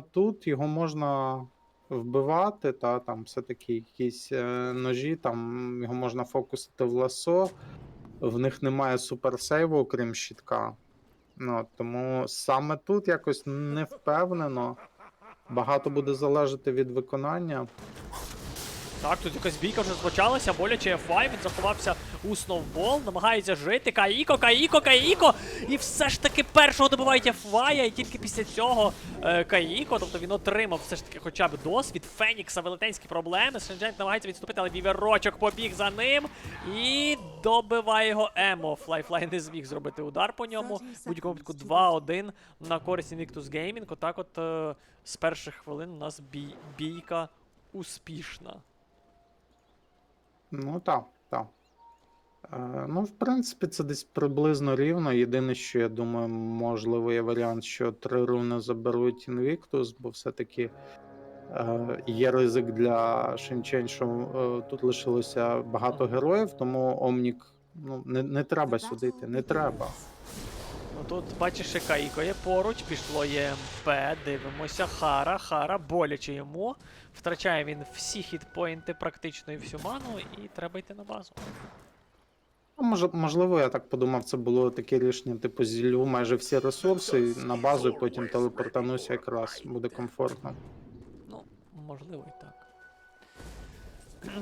Тут його можна вбивати, та там все-таки якісь е, ножі, там його можна фокусити в ласо. В них немає суперсейву, окрім щитка. Ну, тому саме тут якось не впевнено. Багато буде залежати від виконання. Так, тут якась бійка вже почалася, боляче F5, він заховався у сноубол, намагається жити. Каїко, Каїко, Каїко! І все ж таки першого добивають F5, і тільки після цього е, Каїко, тобто він отримав все ж таки хоча б досвід. Фенікса велетенські проблеми. Сенджент намагається відступити, але віверочок побіг за ним і добиває його Емо. Флайфлай не зміг зробити удар по ньому. Будь-якому випадку 2-1 на користь Invictus Gaming. Отак от е, з перших хвилин у нас бій, бійка успішна. Ну так, так. Е, ну, в принципі, це десь приблизно рівно. Єдине, що я думаю, можливо, є варіант, що три руни заберуть Invictus, бо все-таки е, є ризик для Шенчень, що е, тут лишилося багато героїв, тому Омнік ну, не, не треба сюди йти, не треба. Ну тут бачиш, Каїко є поруч, пішло ЄМП, дивимося. Хара, Хара, боляче йому. Втрачає він всі хітпоінти, практично і всю ману, і треба йти на базу. Може, можливо, я так подумав, це було таке рішення, типу, зіллю майже всі ресурси на базу, і потім телепортануся якраз буде комфортно. Ну, можливо, і так.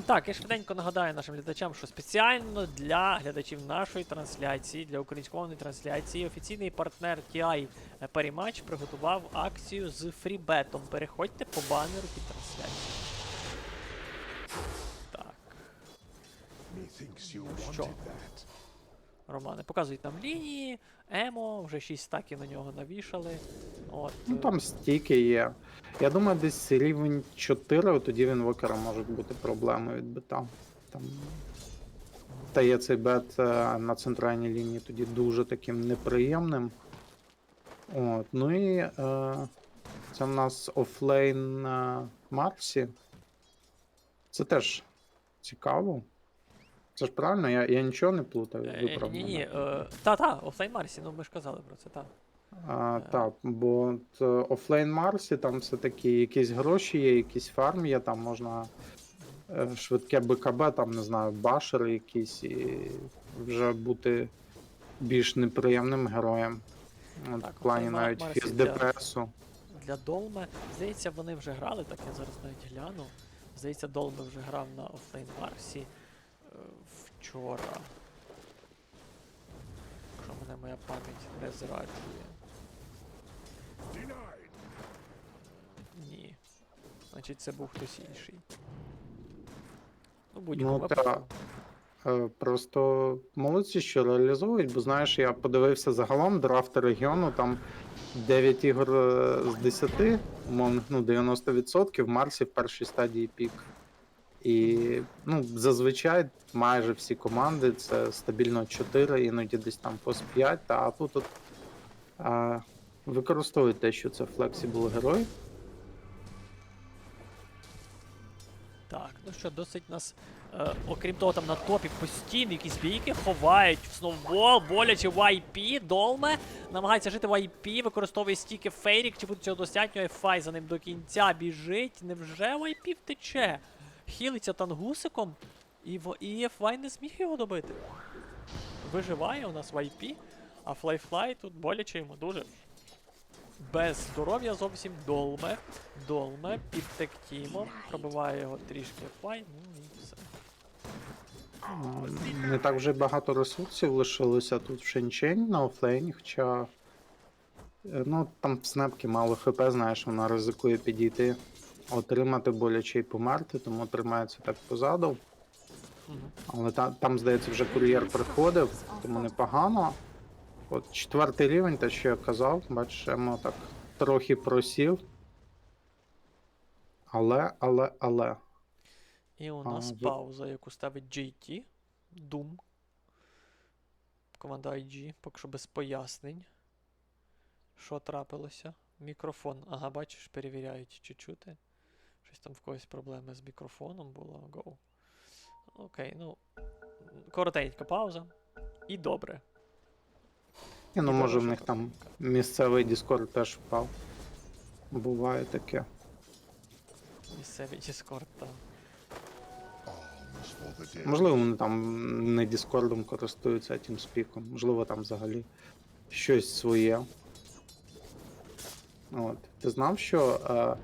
Так, я швиденько нагадаю нашим глядачам, що спеціально для глядачів нашої трансляції, для українськомовної трансляції, офіційний партнер TI Перемач приготував акцію з фрібетом. Переходьте по банеру під трансляцією. Так. Ну що? Романе, показують нам лінії, Емо, вже 6 стаків на нього навішали. От, Ну е, там стільки є. Я думаю, десь рівень 4, тоді в інвокера можуть бути проблеми від бета. Там стає цей бет е, на центральній лінії тоді дуже таким неприємним. От, ну і е, це в нас офлейн е, Марсі. Це теж цікаво. Це ж правильно, я, я нічого не плутаю. е, Ні, ні, е, та-та, офлайн Марсі, ну ми ж казали про це, так. А, так, бо е, офлейн Марсі там все-таки якісь гроші є, якийсь фарм є, там можна е, швидке БКБ, там, не знаю, башери якісь, і вже бути більш неприємним героєм. От, Так, в плані навіть Марсі фіз для- ДПСу. Для Долме, здається, вони вже грали, так я зараз навіть гляну. Здається, Долме вже грав на офлейн Марсі е, вчора. Якщо мене моя пам'ять не зраджує. Ні. Значить, це був хтось інший. Ну, в будь-якому Ну, випадку. е, просто молодці, що реалізовують, бо знаєш, я подивився загалом драфти регіону, там 9 ігор е, з 10, умовно, ну, 90% Марсі в першій стадії пік. І ну, зазвичай майже всі команди це стабільно 4, іноді десь там по 5, та, а тут от, а, використовують те, що це флексібл герой. Так, ну що, досить нас, е, окрім того, там на топі постійно якісь бійки ховають в сноубол, боляче YP, Долме, намагається жити YP, використовує стільки фейрік, чи буде цього достатньо, F5 за ним до кінця біжить. Невже YP втече? Хілиться тангусиком, і, в, і F5 не зміг його добити. Виживає у нас YP, а Флайфлай тут боляче йому дуже. Без здоров'я зовсім долме. Долме під тектімом. Пробиває його трішки фай, ну і все. Не так вже багато ресурсів лишилося тут в Шенчень на офлейні, хоча. е, Ну, там в снепки мало хп, знаєш, вона ризикує підійти, отримати боляче і померти, тому тримається так позаду. Але та, там, здається, вже кур'єр приходив, тому непогано. От четвертий рівень, те, що я казав, бачиш, Емо так трохи просів. Але, але, але. І у нас ви- пауза, яку ставить JT. Doom. Команда IG, поки що без пояснень. Що трапилося? Мікрофон. Ага, бачиш, перевіряють, чи чути. Щось там в когось проблеми з мікрофоном було. Go. Окей, ну. Коротенька пауза. І добре. Ні, ну може в них там місцевий Discord теж впав. Буває таке. Місцевий Discord, dead. Можливо, вони там не Діскордом користуються, а TeamSpeak. Можливо, там взагалі щось своє. От. Ти знав, що е,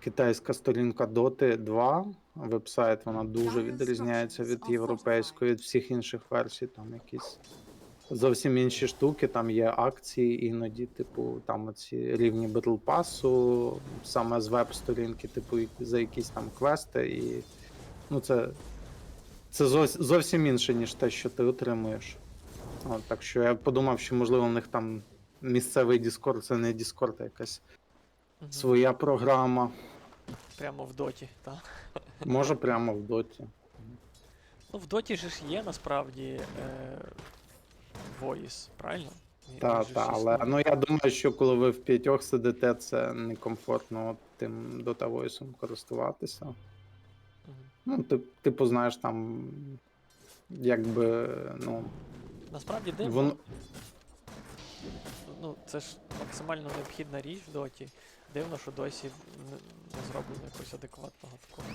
китайська сторінка Dota 2, вебсайт, вона дуже відрізняється від європейської, від всіх інших версій. Там якісь зовсім інші штуки, там є акції іноді, типу, там оці рівні Pass, саме з веб-сторінки, типу, за якісь там квести і. Ну, це це зовсім інше, ніж те, що ти отримуєш. От, так що я подумав, що можливо в них там місцевий Discord, це не Discord, а якась Мгм. своя програма. Прямо в доті, так. Може прямо в доті. Ну, в доті же ж є насправді е, voice, правильно? Він- Та, він же та, ж але ну я думаю, що коли ви в п'ятьох сидите, це некомфортно тим дотавойсом користуватися. Мгм. Ну, ти, типу, знаєш, там якби, ну, Насправді дивно. воно. Ну, це ж максимально необхідна річ в доті. Дивно, що досі не, зроблено якогось адекватного такого.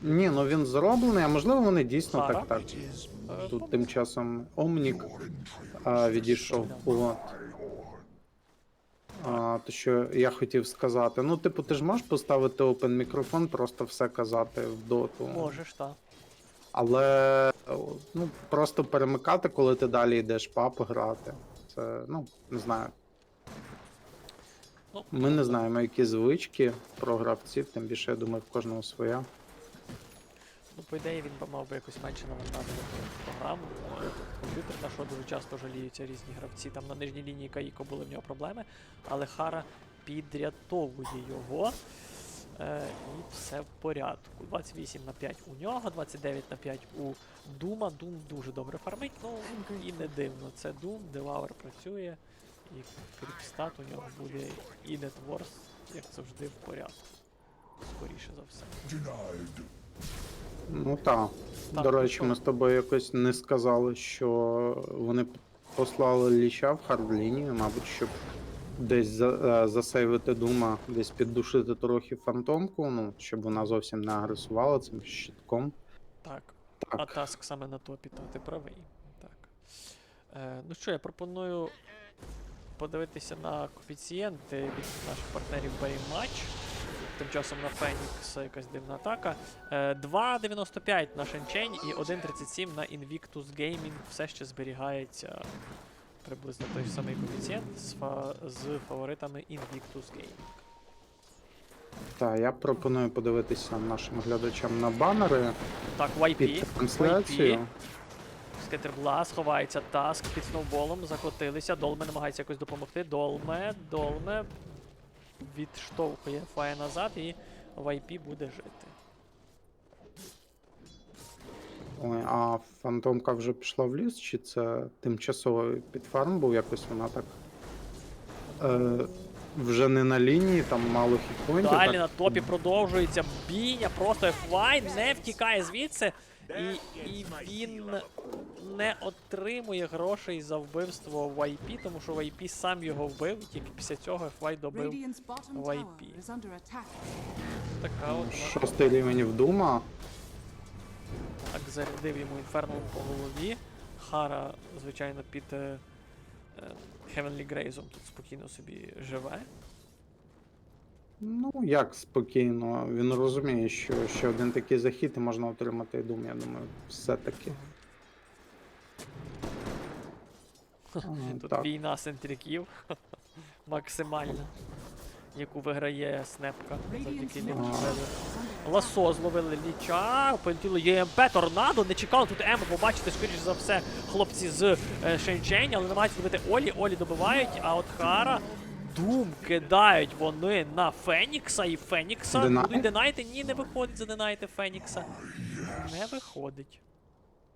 Щоб... Ні, ну він зроблений, а можливо вони дійсно так так. Тут тим часом Омнік а, відійшов полот. А, то що я хотів сказати. Ну, типу, ти ж можеш поставити open мікрофон, просто все казати в доту. Можеш, так. Але ну, просто перемикати, коли ти далі йдеш пап грати. Це, ну, не знаю. Ну, Ми не знаємо, які звички про гравців, тим більше, я думаю, в кожного своя. Ну, по ідеї, він мав би якось менше навантажувати програму. Комп'ютер, на що дуже часто жаліються різні гравці. Там на нижній лінії Каїко були в нього проблеми, але Хара підрятовує його. Е, і все в порядку. 28 на 5 у нього, 29 на 5 у Дума. Дум дуже добре фармить, ну і не дивно. Це Дум, Девауер працює, і кріпстат у нього буде і Нетворс, як завжди, в порядку. Скоріше за все. Ну так. Так, До ну речі, ми з тобою якось не сказали, що вони послали ліча в хардлінію, мабуть, щоб десь за, е, засейвити дума, десь піддушити трохи фантомку, ну, щоб вона зовсім не агресувала цим щитком. Так. Так. А таск саме на топі, та ти правий. Так. Е, ну що, я пропоную подивитися на коефіцієнти від наших партнерів Match. Тим часом на Фенікс якась дивна атака. Е, 2.95 на Шенчень і 1.37 на Invictus Gaming. Все ще зберігається приблизно той самий коефіцієнт з, фа- з фаворитами Invictus Gaming. Так, я пропоную подивитися нашим глядачам на банери Так, YP. під трансляцію. YP. Скетерблас ховається таск під сноуболом, закотилися. Долме намагається якось допомогти. Долме, долме відштовхує фає назад і YP буде жити. Ой, а фантомка вже пішла в ліс, чи це тимчасовий підфарм був якось вона так. Е, вже не на лінії, там мало хітпоінтів. Далі так на топі продовжується бійня, просто FY не втікає звідси. І, і він не отримує грошей за вбивство YP, тому що YP сам його вбив, і тільки після цього FY добив is under така от. Шостий рівень в Дума. Так, зарядив йому інфернал по голові. Хара, звичайно, під е, е, Heavenly Грейзом тут спокійно собі живе. Ну, як спокійно. Він розуміє, що ще один такий захід і можна отримати Дум, я думаю, все-таки. Тут так. війна сентриків максимальна, яку виграє Снепка завдяки Ласо зловили ліча, полетіло ЄМП, торнадо, не чекали тут Ему побачити, скоріш за все, хлопці з е, Шенчень, але намагаються добити Олі, Олі добивають, а от Хара, Дум кидають вони на Фенікса, і Фенікса Динай? будуть динайти. Ні, не виходить задинайти Фенікса. Не виходить.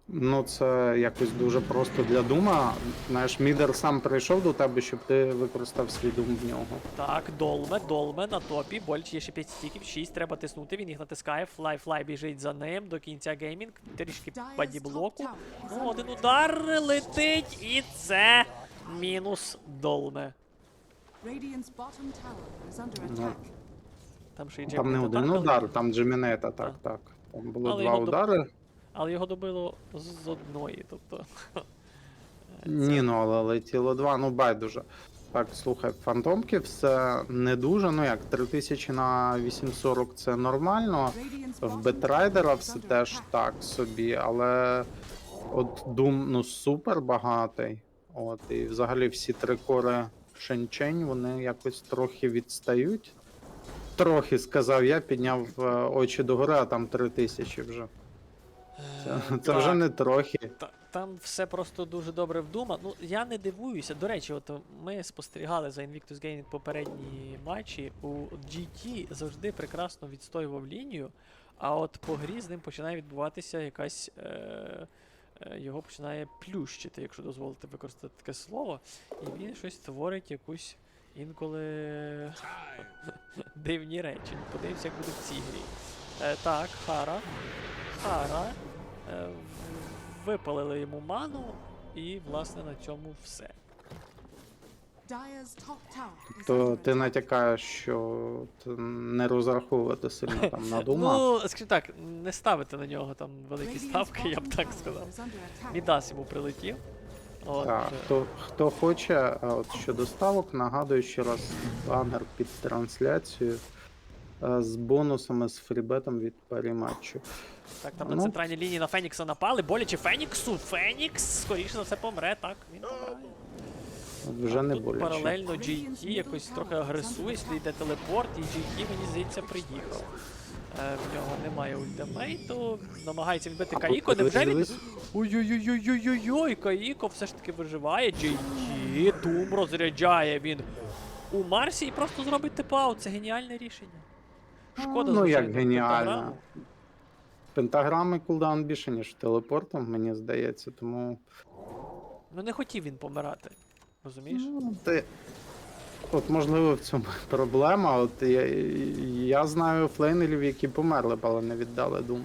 Ну, це якось дуже просто для Дума. Знаєш, мідер сам прийшов до тебе, щоб ти використав свій дум в нього. Так, долме, долме на топі. Больч є ще 5 стіків, 6 треба тиснути. Він їх натискає. Флай, флай біжить за ним до кінця геймінг. Трішки Dyer's паді top блоку. tower is Ну, один удар летить, і це мінус долме. Radiant's bottom tower is under Ну, attack. Там ще й Там не один удар, там Джемінета, так, Так. Там було Але два його удари. але його добило з одної, тобто. Ні, ну але летіло два, ну байдуже. Так, слухай, фантомки все не дуже. Ну як, 3000 на 840 це нормально. Radiant's В bottom Бетрайдера tower is все under теж attack. так собі, але от Doom ну супер багатий. От, і взагалі всі три кори Шенчень, вони якось трохи відстають. Трохи сказав я, підняв е, очі догори, а там 3000 вже. Це, це вже Так. не трохи. Та, там все просто дуже добре вдума. Ну, я не дивуюся. До речі, от ми спостерігали за Invictus Gaming попередні матчі. У GT завжди прекрасно відстоював лінію, а от по грі з ним починає відбуватися якась. Е, е, його починає плющити, якщо дозволите використати таке слово. І він щось творить якусь інколи дивні речі. Подивимося, як буде в цій грі. Е, так, Хара. Хара. Е, випалили йому ману, і, власне, на цьому все. Dyer's top tower is То ти натякаєш, що не розраховувати сильно там на дума. Ну, скажімо так, не ставити на нього там великі ставки, я б так сказав. Мідас йому прилетів. От, Так, хто, хто хоче, а от щодо ставок, нагадую ще раз банер під трансляцію е, з бонусами з фрібетом від парі матчу. так, там на ну. центральній лінії на Фенікса напали. Боляче Феніксу. Фенікс, скоріше за все, помре, так. Він помирає. Вже не боляче. паралельно GT якось трохи агресує, слід йде телепорт, і GT, мені здається, приїхав. Е, в нього немає ультимейту, намагається відбити Каїко, невже він. Ой-ой-ой-ой-ой-ой, Каїко все ж таки виживає. JT, Дум розряджає він у Марсі і просто зробить типаут. Це геніальне рішення. Шкода, ну як геніально. пентаграму. Пентаграми кулдаун більше, ніж телепортом, мені здається, тому. Ну не хотів він помирати. Розумієш? Ну, ти... От можливо в цьому проблема. От я, я знаю флейнерів, які померли, б, але не віддали дум.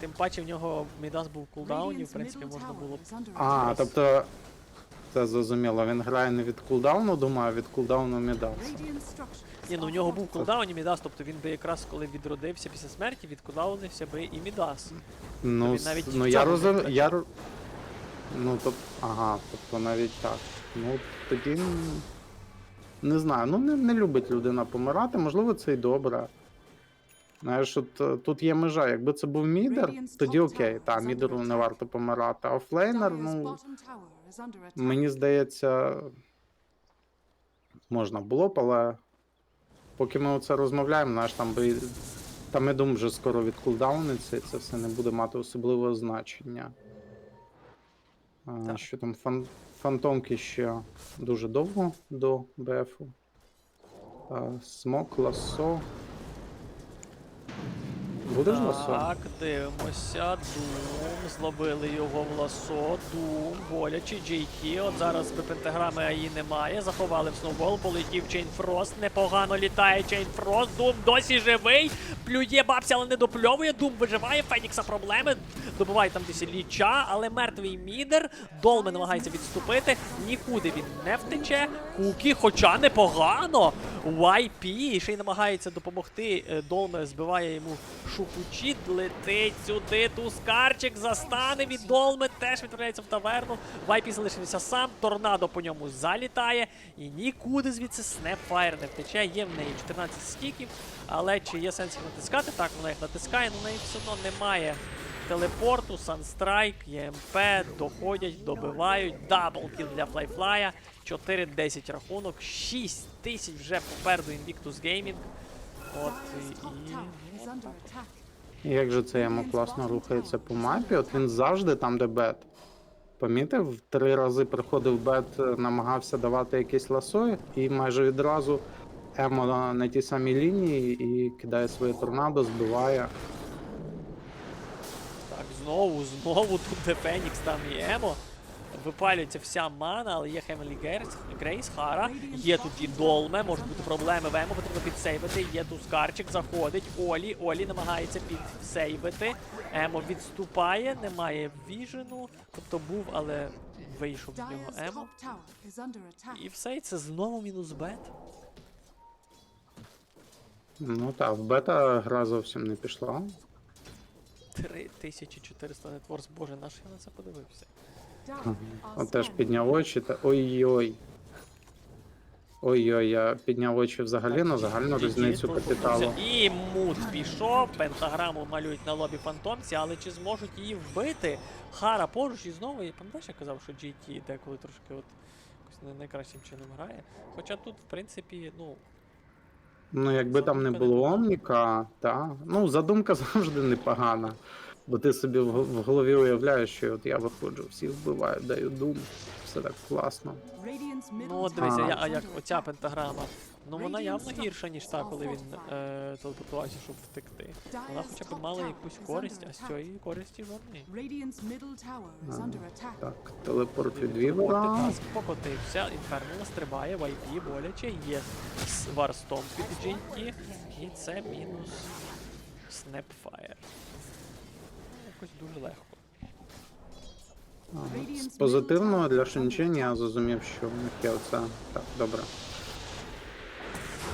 Тим паче в нього Мідас був в кулдауні, в принципі, можна було б. А, тобто. Це зрозуміло, він грає не від кулдауну, думаю, а від кулдауну Мідаса. Ні, ну в нього був кулдаун і Мідас, тобто він би якраз коли відродився після смерті, відкулдаунився би і Мідас. Ну, навіть ну в я цьому не Я... Ну, тоб... ага, тобто навіть так. Ну, тоді. Не знаю, ну не, не любить людина помирати, можливо, це й добре. Знаєш, от е, тут є межа. Якби це був мідер, тоді окей, та, мідеру не варто помирати. А офлейнер, Dyer's ну, мені здається, можна було б, але поки ми оце розмовляємо, знаєш, там би. Там я думаю, вже скоро від кулдауниться, і це все не буде мати особливого значення. А, Так. що там фан... фантомки ще дуже довго до БФу. А, смок, ласо. Будеш ласо? Так, дивимося. Дум. Зловили його в ласо. Дум, боляче, JT. От зараз пентаграми АІ немає. Заховали в сноубол, полетів Чейнфрост. Непогано літає Чейнфрост. Дум досі живий. Плює бабця, але не допльовує. Дум виживає. Фенікса проблеми. Добиває там десь ліча, але мертвий мідер. Долме намагається відступити. Нікуди він не втече. Кукі, хоча непогано. YP ще й намагається допомогти. Е, Долме збиває йому шукучіт, летить сюди. Тускарчик застане від Долме, теж відправляється в таверну. YP залишився сам. Торнадо по ньому залітає. І нікуди звідси Снепфайр не втече. Є в неї 14 стіків. Але чи є сенс їх натискати? Так, вона їх натискає, але в неї все одно немає телепорту, Санстрайк, ЄМП, доходять, добивають. Даблкіл для Флайфлая. 4-10 рахунок, 6 тисяч вже попереду Invictus Gaming. От і. Як же це йому класно рухається по мапі? От він завжди там, де бет. Помітив, три рази приходив бет, е, намагався давати якесь ласо, і майже відразу Емо на тій самій лінії і кидає своє торнадо, збиває. Так, знову, знову тут де Фенікс, там і Емо. Випалюється вся мана, але є Grace, Grace, Хара, є тут і Долме, можуть бути проблеми. Вему потрібно підсейвити. Є Тускарчик, заходить. Олі. Олі намагається підсейвити. Емо відступає, немає віжену. Тобто був, але вийшов з нього Емо. І все, і це знову мінус бет. Ну так, в бета гра зовсім не пішла. 3400 нетворс, боже, наш я на це подивився. Dire теж підняв очі та. Ой-ой. Ой-ой, я підняв очі взагалі на загальну різницю капіталу. І мут пішов, пентаграму малюють на лобі фантомці, але чи зможуть її вбити? Хара поруч і знову, я пам'ятаєш, я казав, що GT деколи трошки от якось не найкращим чином грає. Хоча тут, в принципі, ну, Ну, якби там не було. Омніка, та. Ну, задумка завжди непогана. Бо ти собі в в голові уявляєш, що от я виходжу, всіх вбиваю, даю дум. Все так класно. Ну от дивися, я, а як оця пентаграма. Ну вона явно гірша, ніж та, коли він е, телепортувався, щоб втекти. Вона хоча б мала якусь користь, а з цієї користі жодної. А. Так, телепорт від. Таск покотився, Інфернал стрибає, в IP боляче, є Варстом під GT, і це мінус Snapfire. Якось дуже легко. Ага. З позитивного для Шенчень я зрозумів, що в них є оце. Так, добре.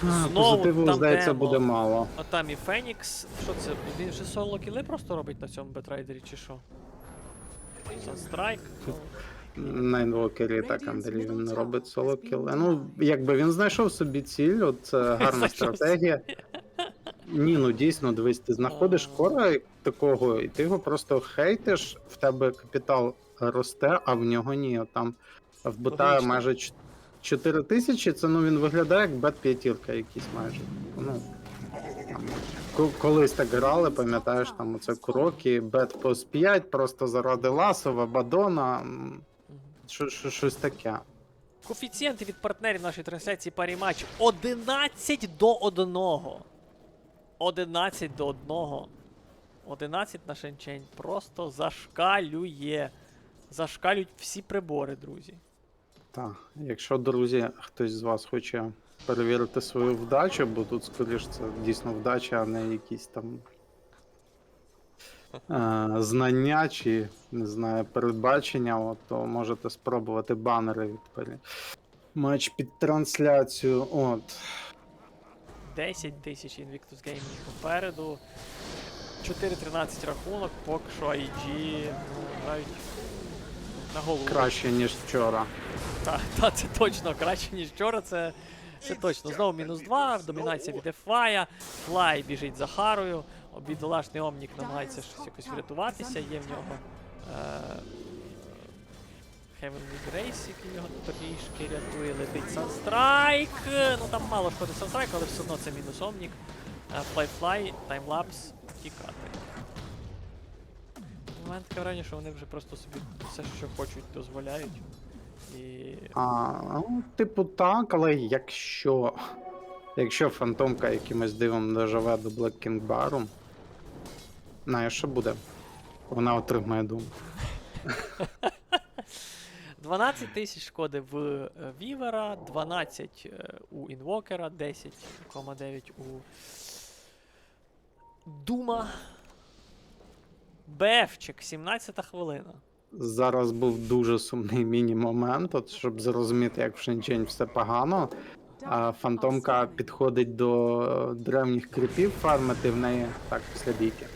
А, Знову Позитиву, там здається, демо. буде мало. А там і Фенікс. Що це? Він же соло кіли просто робить на цьому бетрайдері, чи що? Санстрайк? На інвокері так, Андрій, він робить соло кіл. Ну, якби він знайшов собі ціль, от це гарна стратегія. Ні, ну дійсно, дивись, ти знаходиш А. кора такого, і ти його просто хейтиш, в тебе капітал росте, а в нього ні. Там в бота Логічно. майже 4 тисячі, це ну він виглядає як бет п'ятірка якийсь майже. Ну, там, колись так грали, пам'ятаєш, там оце кроки, бет плюс 5, просто заради Ласова, Бадона. м, що- що- Щось таке. Коефіцієнти від партнерів нашої трансляції парі матч 11 до 1. 11 до 1. 11 на Шенчень просто зашкалює. Зашкалюють всі прибори, друзі. Так, якщо, друзі, хтось з вас хоче перевірити свою вдачу, бо тут, скоріш, це дійсно вдача, а не якісь там е, знання чи, не знаю, передбачення, от, то можете спробувати банери від. Матч під трансляцію. От. 10 тисяч Invictus Gaming попереду. 4-13 рахунок, поки що IG ну, грають на голову. Краще, ніж вчора. Так, та, це точно краще, ніж вчора. Це, це точно. Знову мінус 2, домінація від Ефая. Флай біжить за Харою. Бідолашний Омнік намагається щось якось врятуватися. Є в нього е, Heavenly Grace, який його трішки рятує. Летить Санстрайк. Ну там мало шкоди Санстрайк, але все одно це мінус Омнік. Флай-флай, таймлапс, тікати. У мене таке враження, що вони вже просто собі все, що хочуть, дозволяють. І А, ну, типу, так, але якщо. Якщо фантомка якимось дивом доживе до Black King Barу, знаєш, що буде? Вона отримає дум. 12 тисяч шкоди в е, Вівера, 12 е, у Інвокера, 10,9 у Дума. Бефчик, 17 хвилина. Зараз був дуже сумний міні-момент, от, щоб зрозуміти, як в Шенчень все погано. А фантомка підходить до е, древніх кріпів фармити в неї так після бійки.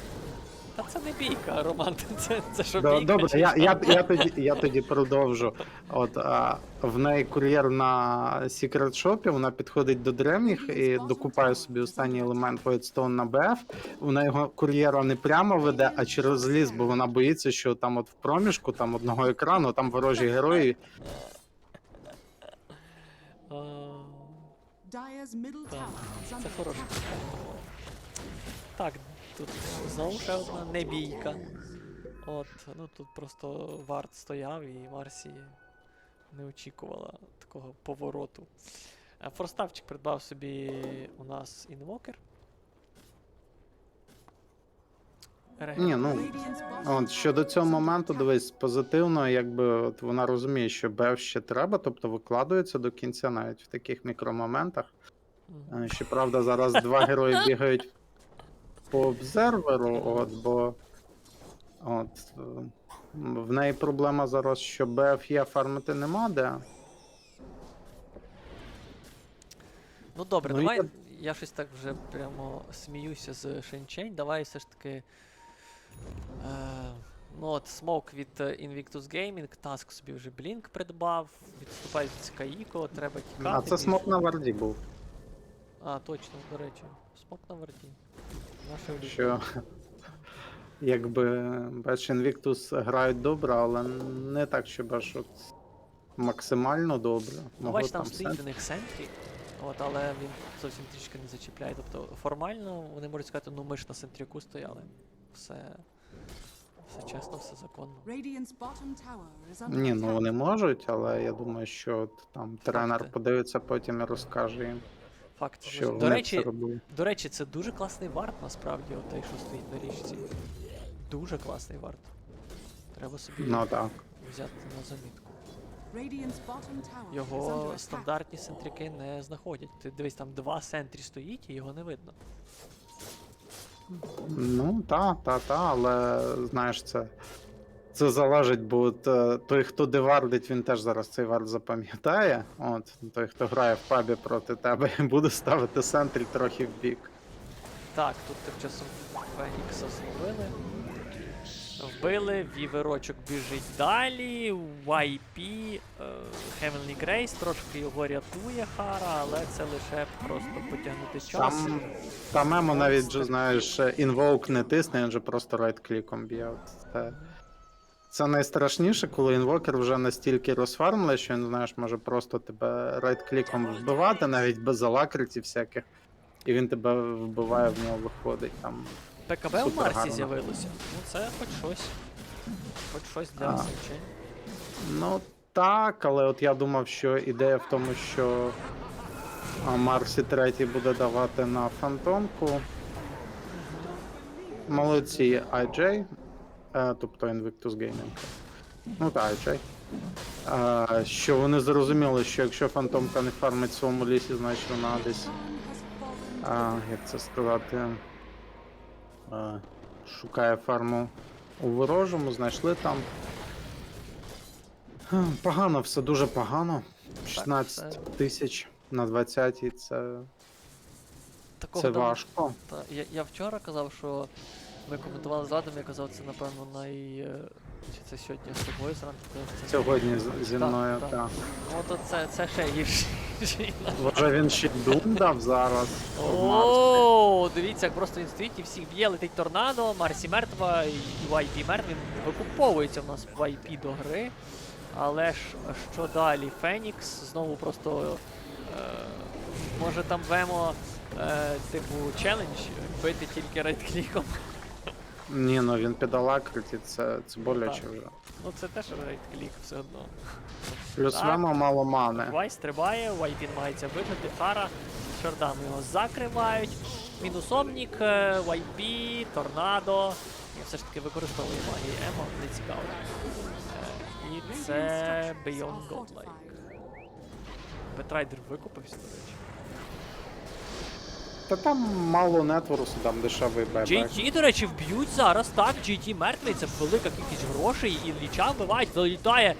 Та це не бійка, Роман, це, це що До- бійка? Добре, я, я, я, тоді, я тоді продовжу. От а, в неї кур'єр на секрет шопі, вона підходить до древніх і докупає собі останній елемент Voidstone на БФ. Вона його кур'єра не прямо веде, а через ліс, бо вона боїться, що там от в проміжку, там одного екрану, там ворожі герої. Це контент. Так, тут знову ще одна небійка. От, ну тут просто варт стояв і Марсі не очікувала такого повороту. Е, Форставчик придбав собі у нас інвокер. Ні, ну. От щодо цього моменту, дивись, позитивно, якби от вона розуміє, що БФ ще треба, тобто викладується до кінця навіть в таких мікромоментах. Е, Щоправда, зараз два герої бігають по обзерверу, от, бо от, е, в неї проблема зараз, що є, фармити нема де. Ну добре, Ну, давай. я- Я щось так вже прямо сміюся з Шенчень. Давай все ж таки. Е, ну от смок від е, Invictus Gaming, Task собі вже Blink придбав, відступають від Скаїко, треба тікати. А це смок на варді був. А, точно, до речі. Смок на варті. Що якби бач, Invictus грають добре, але не так, щоб аж от максимально добре. Ну, бач, там стоїть у них Сентрі, от, але він зовсім трішки не зачіпляє. Тобто формально вони можуть сказати, ну ми ж на Сентріку стояли. Все. Все чесно, все законно. Ні, ну вони можуть, але я думаю, що от там тренер подивиться потім і розкаже їм, Факт. що до речі, це. До речі, це дуже класний варт, насправді, от той, що стоїть на річці. Дуже класний варт. Треба собі Ну так. взяти на замітку. Його стандартні сентрики не знаходять. Ти дивись, там два сентрі стоїть і його не видно. Ну, та, та, та, але знаєш, це. Це залежить, бо е, той, хто девардить, він теж зараз цей вард запам'ятає. От, той, хто грає в пабі проти тебе, буде ставити сентрі трохи в бік. Так, тут тим часом Фенікса зловили. Вбили, віверочок біжить далі. YP, е, Heavenly Grace трошки його рятує Хара, але це лише просто потягнути час. Там, там Емо навіть знаєш, інвоук не тисне, він же просто райт-кліком б'є. Це, це найстрашніше, коли інвокер вже настільки розфармлений, що він, знаєш, може просто тебе райт-кліком вбивати, навіть без алакритів всяких. І він тебе вбиває, в нього виходить там. ПКБ Супер Марсі з'явилося. Ну це хоч щось. Хоч щось для А. Сенчень. Ну так, але от я думав, що ідея в тому, що а, Марсі третій буде давати на фантомку. Молодці IJ, тобто Invictus Gaming. Ну так, IJ. Е, що вони зрозуміли, що якщо фантомка не фармить в своєму лісі, значить вона десь, а, як це сказати, е, шукає фарму у ворожому, знайшли там. Погано, все дуже погано. 16 тисяч на 20 це, Такого це важко. Та, я, я вчора казав, що ми коментували з Владом, я казав, це напевно най. е, Чи це сьогодні з тобою зранку? це Сьогодні з- зі Так, мною, так. так. Ну то це, це ще гірше. Може він ще дум дав зараз. в О, дивіться, як просто він стоїть і всіх б'є, летить торнадо, Марсі мертва, і YP мертвий. Він викуповується в нас в YP до гри. Але ж що далі? Фенікс знову просто. Е, може там вемо, е, типу, челендж бити тільки рейдкліком. Ні, ну він під алакриті, це, це боляче Так. вже. Ну це теж рейдклік все одно. Плюс Так. Вемо мало мани. Вай стрибає, Вайпін намагається вижити, Хара, Шардан його закривають. Мінус Омнік, е, YP, Торнадо. І все ж таки використовує магію Емо, не цікаво. Е, І це Beyond Godlike. Бетрайдер викупився, до речі. Та там мало нетворсу, там дешевий бебек. GT, до речі, вб'ють зараз. Так, GT мертвий, це велика кількість грошей, і ліча вбивають, залітає.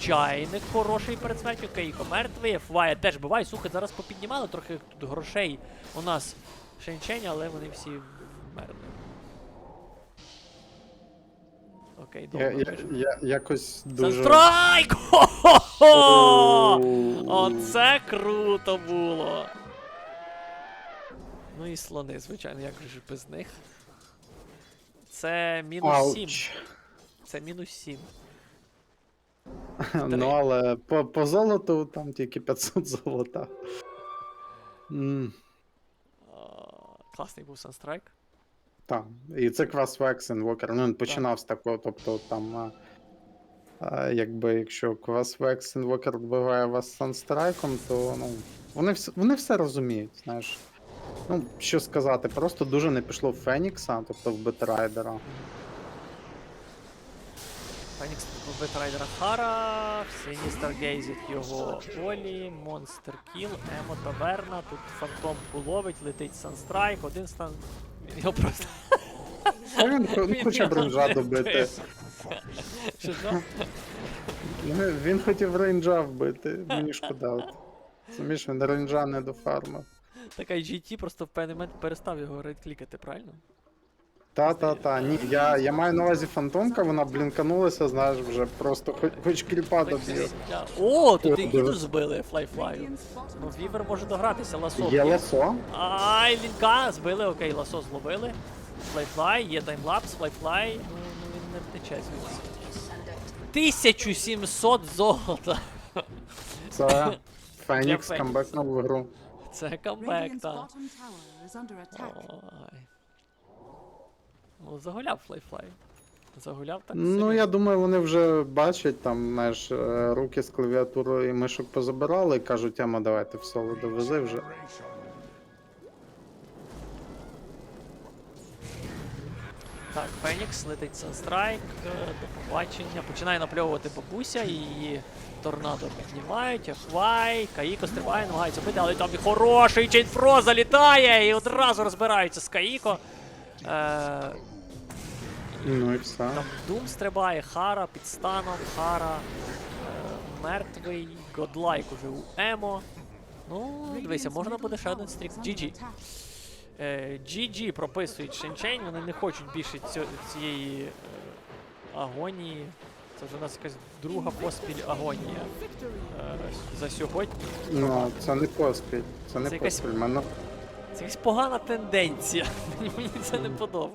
Чайник хороший перед смертю, Кейко мертвий, Фвая теж буває. Слухай, зараз попіднімали трохи тут грошей у нас Шенчень, але вони всі вмерли. Окей, добре. я, пише. я, якось дуже. Санстрайк! Оце круто було! Ну і слони, звичайно, як же без них. Це мінус 7. Це мінус 7. Ну, але по, по золоту там тільки 500 золота. М, Класний був Санстрайк. Так, і це Квасвекс Інвокер. Ну, він починав з такого, тобто там. А, а, якби якщо Квасвекс Інвокер вбиває вас Санстрайком, то ну. Вони, вс- вони все розуміють, знаєш. Ну, що сказати, просто дуже не пішло в Фенікса, тобто в Бетрайдера. Фенікс вбив Райдера Хара, Синістер гейзить його Олі, Монстер Кіл, Емо Таверна, тут Фантом ловить, летить Санстрайк, один стан. Його просто. А він хо- хоче рейнджа добити. Що що? Ну, Він хотів рейнджа вбити, мені шкода. Розумієш, він рейнджа не дофармив. Така GT просто в певний момент перестав його рейдклікати, правильно? Та-та-та, ні, я, я маю на увазі фантомка, вона блінканулася, знаєш, вже просто хоч, хоч кріпа доб'є. Я- О, тут і гіду збили флайфлаю. Ну, Вівер може догратися, ласо. Є ласо? Ай, лінка збили, окей, ласо зловили. Флайфлай, є таймлапс, флайфлай. Ну, ну він не втече звідси. 1700 золота. Це Фенікс Фенікс. камбекнув в гру. Це камбек, так. Ой. Ну, загуляв флайфлай. Загуляв так Ну, я думаю, вони вже бачать там, знаєш, е, руки з клавіатурою і мишок позабирали і кажуть, Ема, давайте в соло довези вже. Так, Фенікс летить Санстрайк, е, до побачення. Починає напльовувати бабуся, її торнадо піднімають, Ахвай, Каїко стрибає, намагається бити, але там і хороший Чейнфро залітає і одразу розбираються з Каїко. Е, Ну і все. там Дум стрибає, Хара під станом, Хара е, мертвий, Годлайк уже у Емо. Ну, дивися, можна буде ще один стрік. GG. Attack. Е, GG прописують Шенчейн, вони не хочуть більше цієї е, агонії. Це вже у нас якась друга поспіль агонія е, за сьогодні. Ну, це не поспіль. Це не Це якась- поспіль. Мене Це якась погана тенденція. Мені це не подобається.